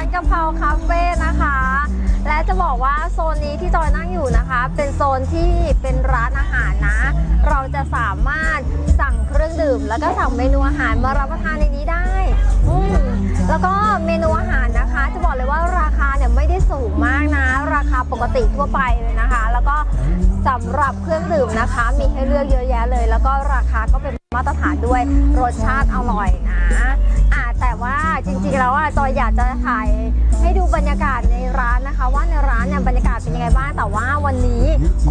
านกะเพราคาเฟ่นะคะ และจะบอกว่าโซนนี้ที่จอยนั่งอยู่นะคะ เป็นโซนที่เป็นร้านอาหารนะ เราจะสามารถสั่งเครื่องดื่ม แล้วก็สั่งเมนูอาหารมารับประทานในนี้ได้อืแล้วก็เมนูอาหารนะคะ จะบอกเลยว่าราคาเนี่ยไม่ได้สูงมากนะ ราคาปกติทั่วไปเลยนะคะ แล้วก็สำหรับเครื่องดื่มนะคะ มีให้เลือกเยอะแยะเลย แล้วก็ราคาก็เป็นมาตรฐานด้วยรสชาติอร่อยนะ ว่าจริงๆแล้วอะจอยอยากจะถ่ายให้ดูบรรยากาศในร้านนะคะ ว่าในร้านเนี่ยบรรยากาศเป็นยังไงบ้างแต่ว่าวันนี้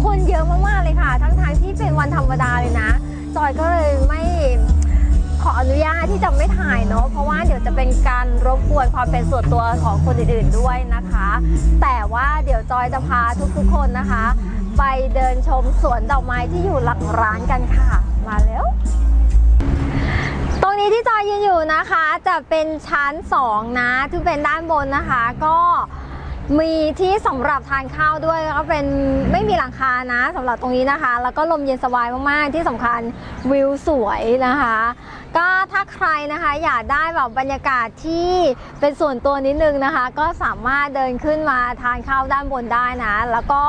คนเยอะมากๆเลยค่ะ ทั้งทางๆที่เป็นวันธรรมดาเลยนะ จอยก็เลยไม่ขออนุญาตที่จะไม่ถ่ายเนาะเพราะว่าเดี๋ยวจะเป็นการรบกวนความเป็นส่วนตัวของคนอื่นๆด้วยนะคะ แต่ว่าเดี๋ยวจอยจะพาทุกๆคนนะคะ ไปเดินชมสวนดอกไม้ที่อยู่หลังร้านกันค่ะ มาแล้ว ตรงนี้ที่จอยยืนอยู่นะคะจะเป็นชั้น 2 นะที่เป็นด้านบนนะคะ ก็มีที่สำหรับทานข้าวด้วยแล้วก็เป็นไม่มีหลังคานะสำหรับตรงนี้นะคะ แล้วก็ลมเย็นสบายมากๆ ที่สำคัญวิวสวยนะคะ ก็ถ้าใครนะคะอยากได้แบบบรรยากาศที่เป็นส่วนตัวนิดนึงนะคะ ก็สามารถเดินขึ้นมาทานข้าวด้านบนได้นะ แล้วก็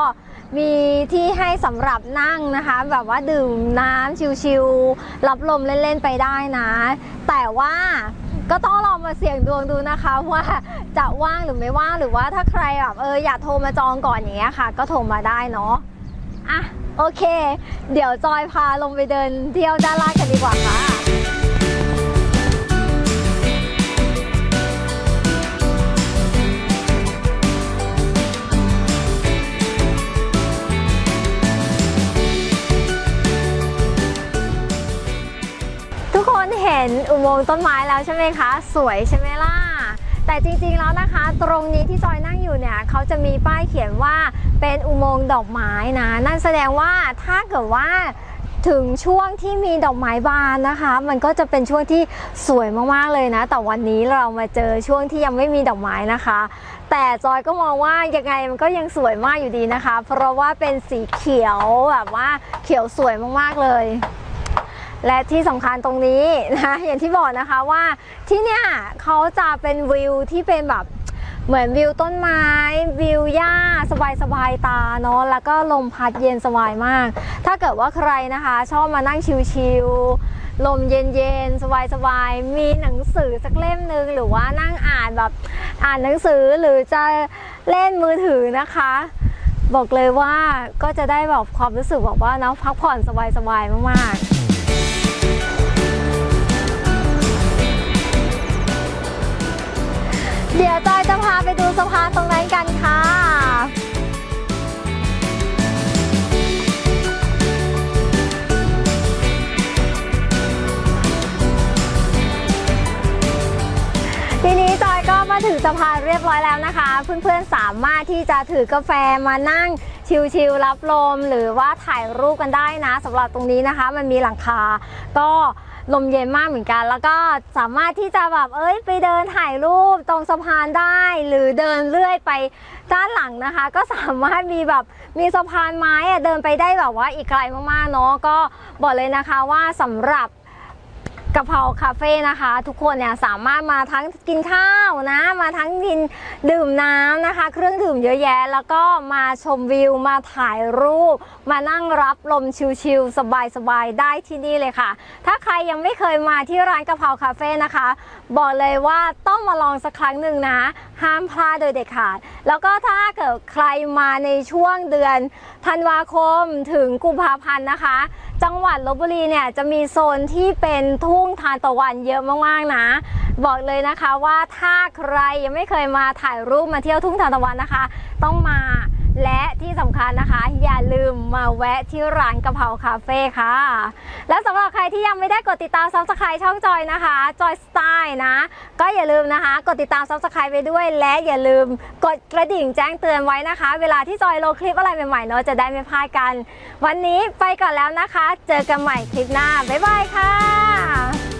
มีที่ให้สำหรับนั่งนะคะ แบบว่าดื่มน้ำชิลๆรับลมเล่นๆไปได้นะ แต่ว่าก็ต้องลองมาเสี่ยงดวงดูนะคะว่าจะว่างหรือไม่ว่างหรือว่าถ้าใครแบบเอออยากโทรมาจองก่อนอย่างเงี้ยค่ะ ก็โทรมาได้เนาะอะโอเค เดี๋ยวจอยพาลงไปเดินเที่ยวด้านล่างกันดีกว่าค่ะ ห็นอุโมงค์ต้นไม้แล้วใช่ไหมคะ สวยใช่ไหมล่ะ แต่จริงๆแล้วนะคะ ตรงนี้ที่จอยนั่งอยู่เนี่ยเขาจะมีป้ายเขียนว่าเป็นอุโมงค์ดอกไม้นะ นั่นแสดงว่าถ้าเกิดว่าถึงช่วงที่มีดอกไม้บานนะคะ มันก็จะเป็นช่วงที่สวยมากๆเลยนะ แต่วันนี้เรามาเจอช่วงที่ยังไม่มีดอกไม้นะคะ แต่จอยก็มองว่ายังไงมันก็ยังสวยมากอยู่ดีนะคะ เพราะว่าเป็นสีเขียวแบบว่าเขียวสวยมากๆเลย และที่สำคัญตรงนี้นะอย่างที่บอกนะคะว่าที่เนี่ยเขาจะเป็นวิวที่เป็นแบบเหมือนวิวต้นไม้ วิวหญ้า สบายสบายตาเนาะแล้วก็ลมพัดเย็นสบายมาก ถ้าเกิดว่าใครนะคะชอบมานั่งชิลๆลมเย็นๆสบายๆมีหนังสือสักเล่มหนึ่งหรือว่านั่งอ่านแบบอ่านหนังสือหรือจะเล่นมือถือนะคะ บอกเลยว่าก็จะได้แบบความรู้สึกแบบว่านะพักผ่อนสบายๆมากๆ เดี๋ยวจอยจะพาไปดูสะพานตรงนั้นกันค่ะ ทีนี้จอยก็มาถึงสะพานเรียบร้อยแล้วนะคะ เพื่อนๆสามารถที่จะถือกาแฟมานั่ง ชิลๆรับลมหรือว่าถ่ายรูปกันได้นะสำหรับตรงนี้นะคะ มันมีหลังคา ก็ลมเย็นมากเหมือนกัน แล้วก็สามารถที่จะแบบเอ้ยไปเดินถ่ายรูปตรงสะพานได้ หรือเดินเลื่อยไปด้านหลังนะคะ ก็สามารถมีแบบมีสะพานไม้อะเดินไปได้แบบว่าอีกไกลมากๆเนาะก็บอกเลยนะคะว่าสำหรับ กะเพราคาเฟ่นะคะ ทุกคนเนี่ยสามารถมาทั้งกินข้าวนะ มาทั้งกินดื่มน้ำนะคะ เครื่องดื่มเยอะแยะ แล้วก็มาชมวิวมาถ่ายรูป มานั่งรับลมชิลๆสบายๆได้ที่นี่เลยค่ะ ถ้าใครยังไม่เคยมาที่ร้านกะเพราคาเฟ่นะคะ บอกเลยว่าต้องมาลองสักครั้งหนึ่งนะ ห้ามพลาดโดยเด็ดขาด แล้วก็ถ้าเกิดใครมาในช่วงเดือนธันวาคมถึงกุมภาพันธ์นะคะ จังหวัดลบบุรีเนี่ยจะมีโซนที่เป็นทุ่งทานตะวันเยอะมากๆนะ บอกเลยนะคะว่าถ้าใครยังไม่เคยมาถ่ายรูปมาเที่ยวทุ่งทานตะวันนะคะ ต้องมาและที่สำคัญนะคะ อย่าลืมมาแวะที่ร้านกะเพราคาเฟ่ค่ะ รที่ยังไม่ได้กดติดตามซับสไครต์ช่องจอยนะคะจอยสไตล์นะ ก็อย่าลืมนะคะ กดติดตามซับสไครต์ไปด้วย และอย่าลืมกดกระดิ่งแจ้งเตือนไว้นะคะ เวลาที่จอยลงคลิปอะไรใหม่ๆเนาะจะได้ไม่พลาดกัน วันนี้ไปก่อนแล้วนะคะ เจอกันใหม่คลิปหน้าบ๊ายบายค่ะ